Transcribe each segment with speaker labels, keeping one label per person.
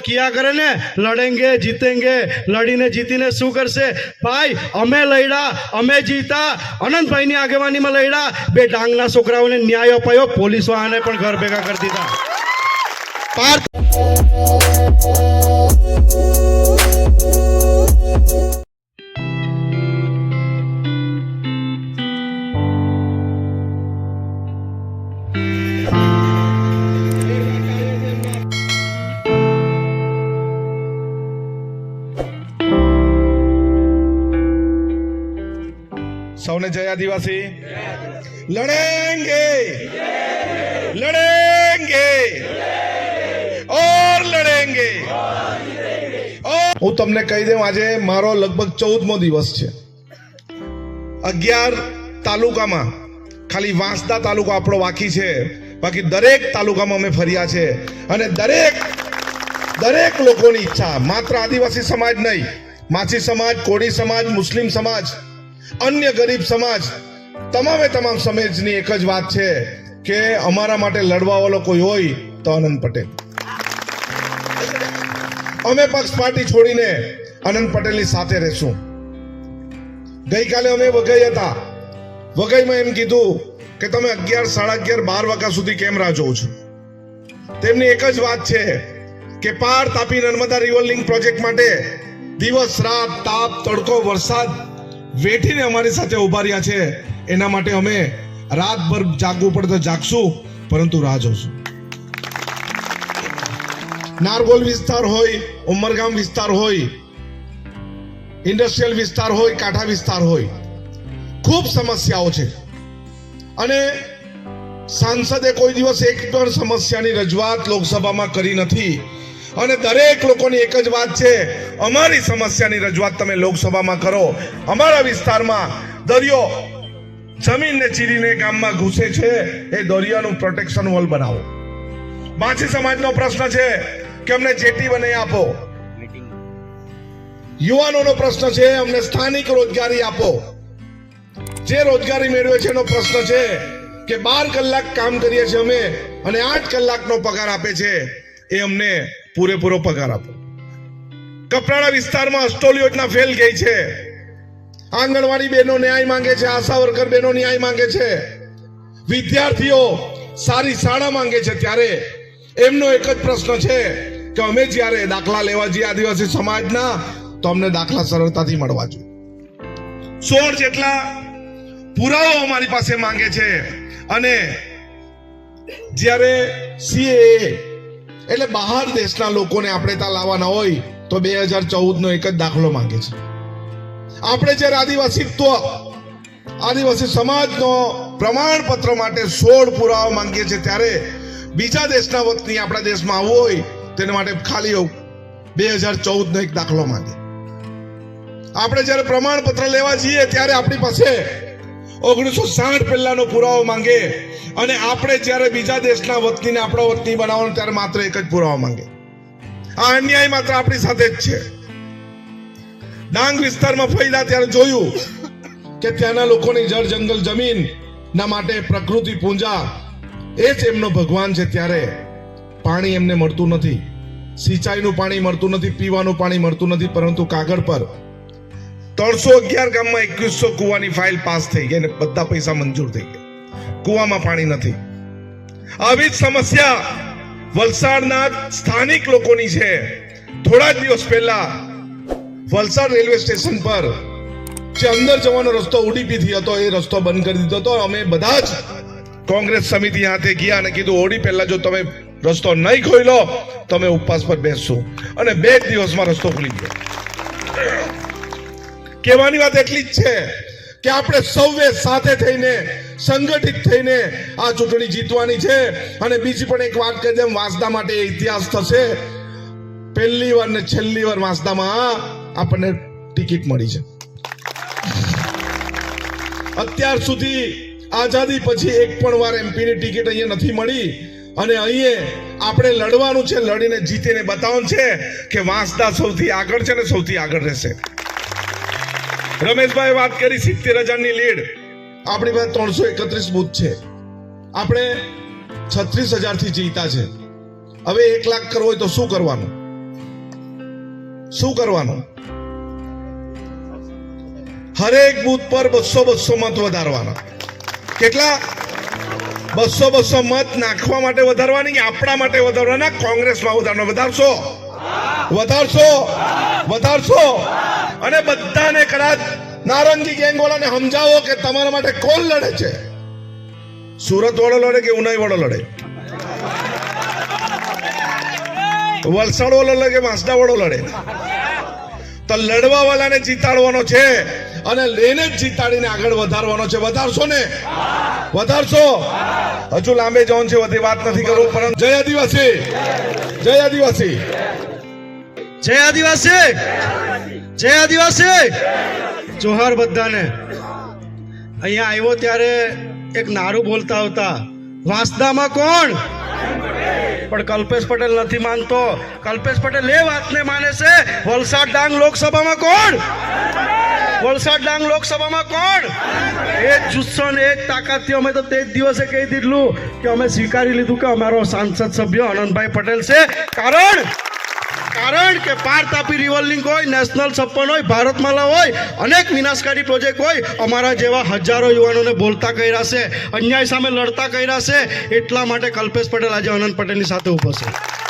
Speaker 1: કિયા કરે ને? લડેંગે, જીતેંગે, લડીને જીતીને શું કરશે? ભાઈ, અમે લડ્યા, અમે જીતા, અનંતભાઈની આગેવાનીમાં લડ્યા. બે ડાંગના છોકરાઓને ન્યાય અપાયો, પોલીસ આને પણ ઘર ભેગા કરી દીધા. પાર્થ
Speaker 2: સૌને જય આદિવાસી. લડેંગે. લડેંગે. ઓર લડેંગે. હું તમને કહી દઉં, આજે મારો લગભગ ચૌદમો દિવસ છે. અગિયાર તાલુકામાં, ખાલી વાંસદા તાલુકો આપણો બાકી છે. બાકી દરેક તાલુકામાં અમે ફર્યા છે. અને દરેક દરેક લોકોની ઈચ્છા, માત્ર આદિવાસી સમાજ નહીં, માછી સમાજ, કોળી સમાજ, મુસ્લિમ સમાજ અન્ય ગરીબ સમાજ, તમામે તમામ સમાજની એક જ વાત છે કે અમારા માટે લડવા વાળો કોઈ હોય તો આનંદ પટેલ. અમે પક્ષ પાર્ટી છોડીને આનંદ પટેલની સાથે રહેશું. ગઈકાલે અમે વઘઈ હતા. વઘઈમાં એમ કીધું કે તમે અગિયાર, સાડા અગિયાર, બાર વાગ્યા સુધી કેમ રાહ જોઉં છો? તેમની એક જ વાત છે કે Par Tapi Narmada river link project માટે દિવસ, રાત, તાપ, તડકો, વરસાદ વેઠીને અમારી સાથે ઊભા રહ્યા છે. એના માટે અમે રાતભર જાગવું પડે જાગશું, પરંતુ રાહ જોશું. નારગોલ વિસ્તાર હોય, ઉમરગામ વિસ્તાર હોય, ઇન્ડસ્ટ્રીયલ વિસ્તાર હોય, કાંઠા વિસ્તાર હોય, ખૂબ સમસ્યાઓ છે. અને સાંસદે કોઈ દિવસ એક પણ સમસ્યાની રજૂઆત લોકસભામાં કરી નથી. અને દરેક લોકોની એક જ વાત છે, અમારી સમસ્યાની રજૂઆત તમે લોકસભામાં કરો. અમારા વિસ્તારમાં દરિયો જમીનને ચીરીને ગામમાં ઘૂસે છે, એ દરિયાનું પ્રોટેક્શન વોલ બનાવો. માછી સમાજનો પ્રશ્ન છે કે અમને જેટી બનાવી આપો. યુવાનોનો પ્રશ્ન છે, અમને સ્થાનિક રોજગારી આપો. જે રોજગારી મેળવે છે, એનો પ્રશ્ન છે કે બાર કલાક કામ કરીએ છીએ અમે અને આઠ કલાકનો પગાર આપે છે. એ અમને પૂરેપૂરો પગાર આપો. કપરાડા વિસ્તારમાં અસ્ટોલ યોજના ફેલ ગઈ છે. આંગણવાડી બહેનો ન્યાય માંગે છે, આશા વર્કર બહેનો ન્યાય માંગે છે. વિદ્યાર્થીઓ સારી શાળા માંગે છે ત્યારે એમનો એક જ પ્રશ્ન છે કે અમે જ્યારે દાખલા લેવા જઈએ આદિવાસી સમાજના, તો અમને દાખલા સરળતાથી મળવા જોઈએ. સોળ જેટલા પુરાવો અમારી પાસે માંગે છે. અને જ્યારે સીએ એટલે બહાર દેશના લોકોને આપણે ત્યાં લાવવાના હોય તો બે હજાર ચૌદ નો એક જ દાખલો માંગે છે. આપણે જ્યારે આદિવાસીત્વ આદિવાસી સમાજનો પ્રમાણપત્ર માટે સોળ પુરાવા માંગીએ છીએ ત્યારે બીજા દેશના વતની આપણા દેશમાં આવવું હોય તેના માટે ખાલી બે હજાર ચૌદ નો એક દાખલો માંગે. આપણે જ્યારે પ્રમાણપત્ર લેવા જઈએ ત્યારે આપણી પાસે ઓગણીસો સાઠ પહેલાનો પુરાવો માંગે અને આપણે જ્યારે બીજા દેશના વતનીને આપણો વતની બનાવવાનો ત્યારે માત્ર એક જ પુરાવો માંગે. આ અન્યાય માત્ર આપણી સાથે જ છે. ડાંગ વિસ્તારમાં ફર્યા ત્યારે જોયું કે ત્યાંના લોકોની જળ જંગલ જમીન ના માટે પ્રકૃતિ પૂંજા એ જ એમનો ભગવાન છે ત્યારે પાણી એમને મળતું નથી. સિંચાઈનું પાણી મળતું નથી, પીવાનું પાણી મળતું નથી, પરંતુ કાગળ પર ત્રણસો અગિયાર ગામમાં એકવીસો કુવાની ફાઇલ પાસ થઈ ગઈ અને બધા પૈસા મંજૂર થઈ ગયા. કુવામાં પાણી નથી. આવી જ સમસ્યા વલસાડના સ્થાનિક લોકોની છે. થોડા દિવસ પહેલા વલસાડ રેલવે સ્ટેશન પર જે અંદર જવાનો રસ્તો ઉડીપીથી હતો, એ રસ્તો બંધ કરી દીધો હતો. અમે બધા જ કોંગ્રેસ સમિતિ હાથે ગયા અને કીધું, ઓડી પહેલા જો તમે રસ્તો નહીં ખોઈલો તમે ઉપવાસ પર બેસશો. અને બે દિવસમાં રસ્તો ખુલી ગયો. કહેવાની વાત એટલી જ છે કે આપણે સૌએ સાથે થઈને, સંગઠિત થઈને આ ચૂંટણી જીતવાની છે. અને બીજી પણ એક વાત કહી દઉં, વાંસદા માટે ઇતિહાસ થશે. પહેલી વાર ને છેલ્લી વાર વાંસદામાં આપણને ટિકિટ મળી છે. અત્યાર સુધી આઝાદી પછી એક પણ વાર એમપી ની ટિકિટ અહીંયા નથી મળી. અને અહીંયા આપણે લડવાનું છે, લડીને જીતીને બતાવવાનું છે કે વાંસદા સૌથી આગળ છે ને સૌથી આગળ રહેશે. રમેશભાઈ વાત કરી સિત્તેર હજારની લીડ. આપણી પાસે ત્રણસો એકત્રીસ બૂથ છે. આપણે છત્રીસ હજારથી જીતા છે. હવે એક લાખ કરવો હોય તો શું કરવાનું? શું કરવાનું? હરેક બૂથ પર બસો બસો મત વધારવાના. કેટલા? બસો બસો મત નાખવા માટે વધારવાની કે આપણા માટે વધારવાના? કોંગ્રેસમાં વધારવાના. વધારશો? વધારશો? વધારશો? અને બધાને કદાચ નારંગી ગેંગ વાળાને સમજાવો કે તમારા માટે કોણ લડે છે? સુરત વાળો લડે કે ઉનાઈ વાળો લડે? વલસાડ વાળો લડે કે વાંસદા વાળો લડે? તો લડવા વાળાને જીતાડવાનો છે અને લઈને જ જીતાડીને આગળ વધારવાનો છે. વધારશો ને? વધારશો? હજુ લાંબે જવાનું છે, બધી વાત નથી કરવું પરંતુ જય આદિવાસી! જય આદિવાસી!
Speaker 1: જય આદિવાસી! જય આદિવાસી! જોહાર બધાને. અહીંયા આવ્યો ત્યારે એક નારું બોલતા આવતા, વાંસદામાં કોણ? પણ કલ્પેશ પટેલ નથી માનતો. કલ્પેશ પટેલ એ વાતને માને છે, વલસાડ ડાંગ લોકસભામાં કોણ? વલસાડ ડાંગ લોકસભામાં કોણ? એ જ જુસ્સો ને એ જ તાકાતથી અમે તો તે દિવસે કહી દીધું કે અમે સ્વીકારી લીધું કે અમારો સાંસદ સભ્ય આનંદભાઈ પટેલ છે. કારણ કારણ કે પાર તાપી રિવર હોય, નેશનલ છપ્પન હોય, ભારતમાલા હોય, અનેક વિનાશકારી પ્રોજેક્ટ હોય, અમારા જેવા હજારો યુવાનોને બોલતા કર્યા છે, અન્યાય સામે લડતા કર્યા છે, એટલા માટે કલ્પેશ પટેલ આજે અનંત પટેલની સાથે ઊભો છે.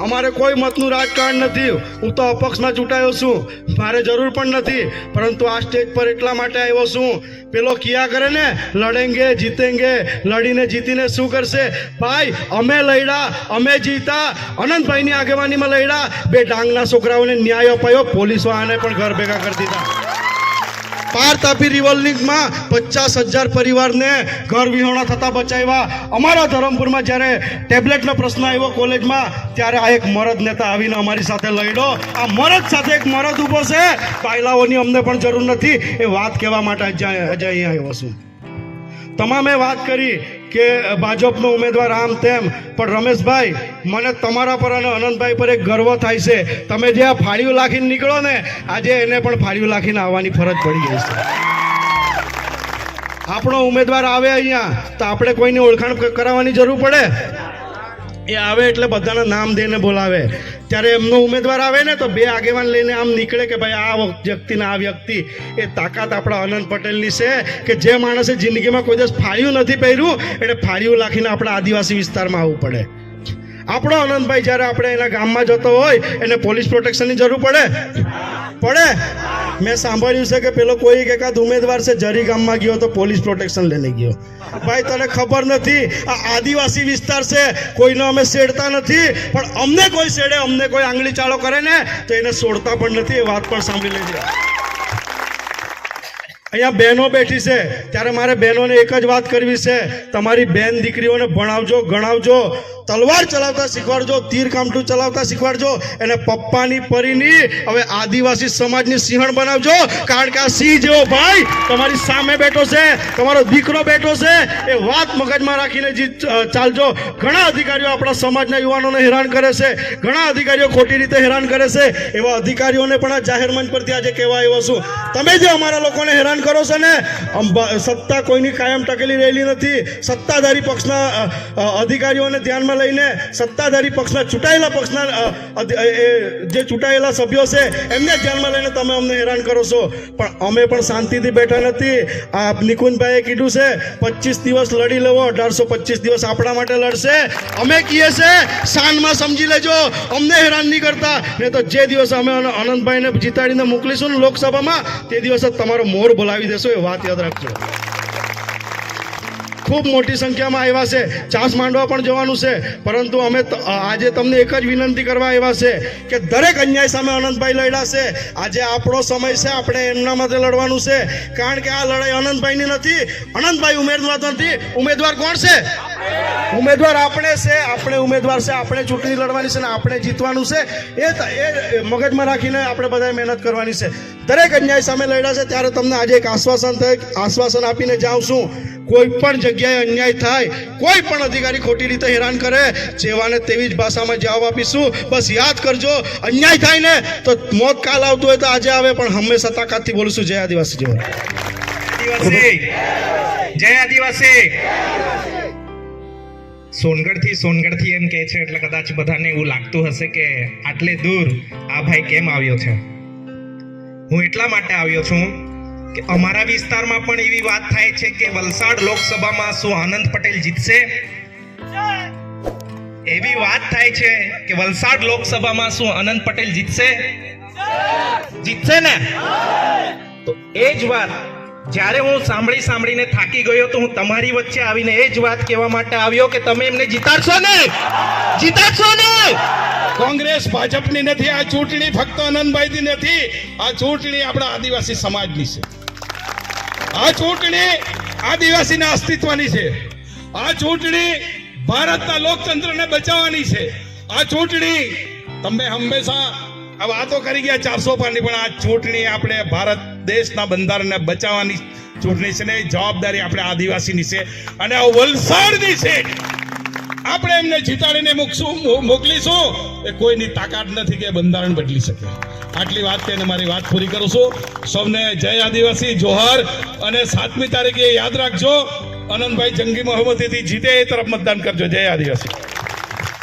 Speaker 1: અમારે કોઈ મતનું રાજકારણ નથી. હું તો અપક્ષમાં ચૂંટાયો છું. મારે જરૂર પણ નથી. પરંતુ આ સ્ટેજ પર એટલા માટે આવ્યો છું પેલો કિયા કરે ને, લડેંગે, જીતેંગે, લડીને જીતીને શું કરશે? ભાઈ, અમે લડ્યા, અમે જીતા, અનંતભાઈની આગેવાનીમાં લડ્યા. બે ડાંગના છોકરાઓને ન્યાય અપાયો પોલીસવાળાને પણ ઘર ભેગા કરી દીધા. પાર તાપી રિવર લિંકમાં પચાસ હજાર પરિવારને ઘર વિહોણા થતા બચાવ્યા. અમારા ધરમપુરમાં જ્યારે ટેબ્લેટનો પ્રશ્ન આવ્યો કોલેજમાં, ત્યારે આ એક મરદ નેતા આવીને અમારી સાથે લડ્યો. આ મરદ સાથે એક મરદ ઊભો છે. પાયલાઓની અમને પણ જરૂર નથી. એ વાત કહેવા માટે અજય અહીંયા આવ્યો છું. તમામે વાત કરી. કે ભાજપનો ઉમેદવાર આમ તેમ. પણ રમેશભાઈ, મને તમારા પર અને અનંતભાઈ પર એક ગર્વ થાય છે. તમે જે આ ફાળિયું લાખીને નીકળો ને, આજે એને પણ ફાળિયું લાખીને આવવાની ફરજ પડી ગઈ છે. આપણો ઉમેદવાર આવે અહીંયા, તો આપણે કોઈને ઓળખાણ કરાવવાની જરૂર પડે? એ આવે એટલે બધાના નામ દઈને બોલાવે. ત્યારે એમનો ઉમેદવાર આવે ને તો બે આગેવાન લઈને આમ નીકળે કે ભાઈ આ વ્યક્તિ ને આ વ્યક્તિ. એ તાકાત આપણા અનંત પટેલની છે કે જે માણસે જિંદગીમાં કોઈ દિવસ ફાળ્યું નથી પહેર્યું, એટલે ફાળ્યું લાખીને આપણા આદિવાસી વિસ્તારમાં આવવું પડે. આપણો અનંતભાઈ જ્યારે આપણે એના ગામમાં જતો હોય, એને પોલીસ પ્રોટેક્શનની જરૂર પડે? પડે? મેં સાંભળ્યું છે કે પેલો કોઈ એક એકાદ ઉમેદવાર છે, જરી ગામમાં ગયો તો પોલીસ પ્રોટેક્શન લઈને ગયો. ભાઈ, તને ખબર નથી, આ આદિવાસી વિસ્તાર છે, કોઈનો અમે શેડતા નથી, પણ અમને કોઈ શેડે અમને કોઈ આંગળી ચાળો કરે ને, તો એને છોડતા પણ નથી, એ વાત પણ સાંભળી લેજો. અહીંયા બહેનો બેઠી છે, ત્યારે મારે બહેનોને એક જ વાત કરવી છે, તમારી બેન દીકરીઓને ભણાવજો, ગણાવજો તલવાર ચલાવતા શીખવાડજો તીર કામઠું ચલાવતા શીખવાડજો, એને પપ્પાની પરીની હવે આદિવાસી સમાજની સિંહણ બનાવજો. કારણ કે આ સિંહ જેવો ભાઈ તમારી સામે બેઠો છે, તમારો દીકરો બેઠો છે, એ વાત મગજમાં રાખીને જી ચાલજો. ઘણા અધિકારીઓ આપણા સમાજના યુવાનોને હેરાન કરે છે, ઘણા અધિકારીઓ ખોટી રીતે હેરાન કરે છે. એવા અધિકારીઓને પણ આ જાહેર મંચ પરથી આજે કહેવા આવ્યો છું તમે જે અમારા લોકોને હેરાન કરો છો ને સત્તા કોઈની કાયમ ટકેલી રહેલી નથી. સત્તાધારી પક્ષના અધિકારીઓને ધ્યાનમાં લઈને સત્તાધારી પક્ષના ચૂંટાયેલા પક્ષના જે ચૂંટાયેલા સભ્યો છે, એમને ધ્યાનમાં લઈને તમે અમને હેરાન કરો છો. પણ અમે પણ શાંતિથી બેઠા નથી. આ નિકુંજભાઈએ કીધું છે પચીસ દિવસ લડી લેવો, અઢારસો પચીસ દિવસ આપણા માટે લડશે. અમે કહીએ છે, શાનમાં સમજી લેજો, અમને હેરાન નહીં કરતા. ને તો જે દિવસે અમે અન- અનંતભાઈને જીતાડીને મોકલીશું ને લોકસભામાં, તે દિવસે તમારો મોર બોલાવી દેશો, એ વાત યાદ રાખજો. ખૂબ મોટી સંખ્યામાં આવ્યા છે. ચાસ માંડવા પણ જવાનું છે. પરંતુ અમે આજે તમને એક જ વિનંતી કરવા આવ્યા છે કે દરેક અન્યાય સામે અનંતભાઈ લડ્યા છે. આજે આપણો સમય છે, આપણે એમના માટે લડવાનું છે. કારણ કે આ લડાઈ અનંતભાઈની નથી, અનંતભાઈ ઉમેદવાર નથી. ઉમેદવાર કોણ છે? ઉમેદવાર આપણે છે, આપણે ઉમેદવાર છે, આપણે ચૂંટણી લડવાની છે ને આપણે જીતવાનું છે. એ એ મગજમાં રાખીને આપણે બધાએ મહેનત કરવાની છે. દરેક અન્યાય સામે લડ્યા છે, ત્યારે તમને આજે એક આશ્વાસન થાય, આશ્વાસન આપીને જાઉં છું. કોઈ પણ જગ્યાએ અન્યાય થાય, કોઈ પણ અધિકારી ખોટી રીતે હેરાન કરે, જેવાને તેવી જ ભાષામાં જવાબ આપીશું. બસ યાદ કરજો, અન્યાય થાય ને તો મોત કાલ આવતું હોય તો આજે આવે, પણ હંમેશા તાકાતથી બોલીશું. જય આદિવાસી જય
Speaker 3: આદિવાસી. જય આદિવાસી. સોનગઢથી સોનગઢથી એમ કહે છે, એટલે કદાચ બધાને એવું લાગતું હશે કે આટલે દૂર આ ભાઈ કેમ આવ્યો છે? હું એટલા માટે આવ્યો છું કે અમારા વિસ્તારમાં પણ એવી વાત થાય છે કે વલસાડ લોકસભામાં શું આનંદ પટેલ જીતશે? એવી વાત થાય છે કે વલસાડ લોકસભામાં શું આનંદ પટેલ જીતશે? જીતશે ને? તો એ જ વાત જ્યારે હું સાંભળી સાંભળીને થાકી ગયો તો હું તમારી વચ્ચે આવીને એ જ વાત કહેવા માટે આવ્યો કે તમે એમને જીતાડશો ને? જીતાડશો ને?
Speaker 4: કોંગ્રેસ ભાજપની નથી, આ ચૂંટણી ફક્ત આનંદભાઈની નથી, આ ચૂંટણી આપણા આદિવાસી સમાજની છે. આ ચૂંટણી આદિવાસીના અસ્તિત્વની છે. આ ચૂંટણી ભારતના લોકતંત્રને બચાવવાની છે. આ ચૂંટણી તમે હંમેશા આ વાતો કરી ગયા ચારસો પાની પણ આ ચૂંટણી આપણે ભારત દેશના બંધારણને બચાવવાની ચૂંટણી છે ને જવાબદારી આપણે આદિવાસીની છે. અને આ વલસાડની છે. આપણે એમને જીતાડીને મૂકશું મોકલીશું. એ કોઈની તાકાત નથી કે બંધારણ બદલી શકે. આટલી વાત કહીને મારી વાત પૂરી કરું છું. સૌને જય આદિવાસી, જોહર. અને સાતમી તારીખે યાદ રાખજો, અનંતભાઈ જંગી મોહમ્મદીથી જીતે એ તરફ મતદાન કરજો. જય આદિવાસી.